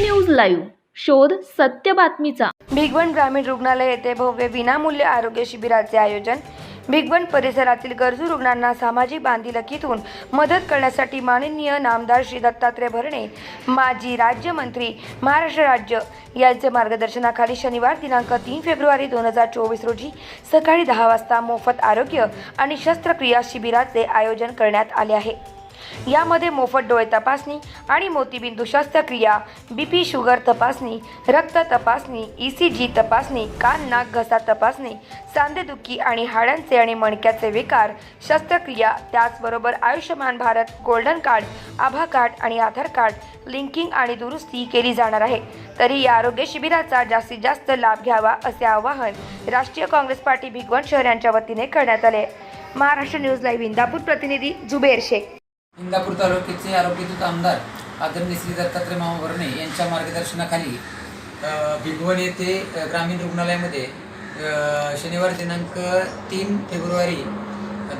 News live. शोध सत्य बातमीचा. भिगवण ग्रामीण रुग्णालय येथे भव्य विनामूल्य आरोग्य शिबिराचे आयोजन. भिगवण परिसरातील गरजू रुग्णांना सामाजिक बांधिलकीतून मदत करण्यासाठी माननीय नामदार श्री दत्तात्रय भरणे माजी राज्यमंत्री महाराष्ट्र राज्य यांचे मार्गदर्शनाखाली शनिवार दिनांक तीन फेब्रुवारी दोन हजार चोवीस रोजी सकाळी दहा वाजता मोफत आरोग्य आणि शस्त्रक्रिया शिबिराचे आयोजन करण्यात आले आहे. यामध्ये मोफत डोळे तपासणी आणि मोतीबिंदू शस्त्रक्रिया बी पी शुगर तपासणी रक्त तपासणी ई सी जी तपासणी कान नाक घसा तपासणी सांधेदुखी आणि हाडांचे आणि मणक्याचे विकार शस्त्रक्रिया त्याचबरोबर Ayushman Bharat golden card Abha card आणि आधार कार्ड लिंकिंग आणि दुरुस्ती केली जाणार आहे. तरी या आरोग्य शिबिराचा जास्तीत जास्त लाभ घ्यावा असे आवाहन राष्ट्रीय काँग्रेस पार्टी भिगवण शहर यांच्या वतीने करण्यात आले महाराष्ट्र न्यूज लाईव्ह इंदापूर प्रतिनिधी जुबेर शेख. इंदापूर तालुक्याचे आरोग्यदूत आमदार आदरणीय श्री दत्तात्रय मामा भरणे यांच्या मार्गदर्शनाखाली भिगवण येथे ग्रामीण रुग्णालयामध्ये शनिवार दिनांक तीन फेब्रुवारी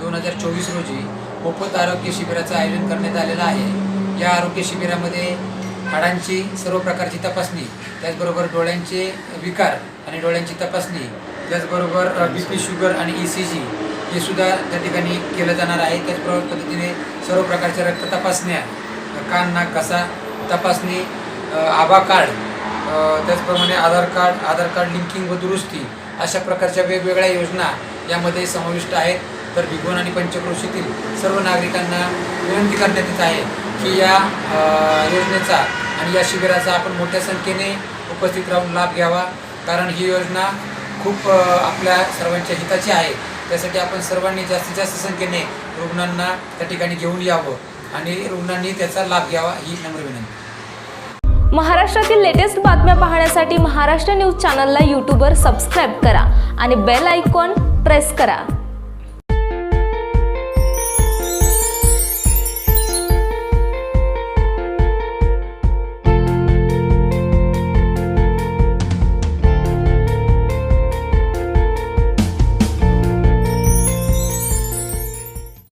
दोन हजार चोवीस रोजी मोफत आरोग्य शिबिराचं आयोजन करण्यात आलेलं आहे. या आरोग्य शिबिरामध्ये हाडांची सर्व प्रकारची तपासणी त्याचबरोबर डोळ्यांचे विकार आणि डोळ्यांची तपासणी त्याचबरोबर बी पी शुगर आणि ई सी जी हे सुद्धा त्या ठिकाणी केलं जाणार आहे. त्याचप्रमाणे पद्धतीने सर्व प्रकारच्या रक्त तपासण्या कान नाक घसा तपासणी आभा कार्ड त्याचप्रमाणे Aadhaar card Aadhaar card linking व दुरुस्ती अशा प्रकारच्या वेगवेगळ्या योजना यामध्ये समाविष्ट आहेत. तर भिगवण आणि पंचक्रोशीतील सर्व नागरिकांना विनंती करण्यात येत आहे की या योजनेचा आणि या शिबिराचा आपण मोठ्या संख्येने उपस्थित राहून लाभ घ्यावा. कारण ही योजना खूप आपल्या सर्वांच्या हिताची आहे. त्यासाठी आपण सर्वांनी जास्तीत जास्त संख्येने रुग्णांना त्या ठिकाणी घेऊन यावं आणि रुग्णांनी त्याचा लाभ घ्यावा ही नम्र विनंती. महाराष्ट्रातील लेटेस्ट बातम्या पाहण्यासाठी महाराष्ट्र न्यूज चॅनलला यूट्यूबवर सबस्क्राईब करा आणि बेल आयकॉन प्रेस करा.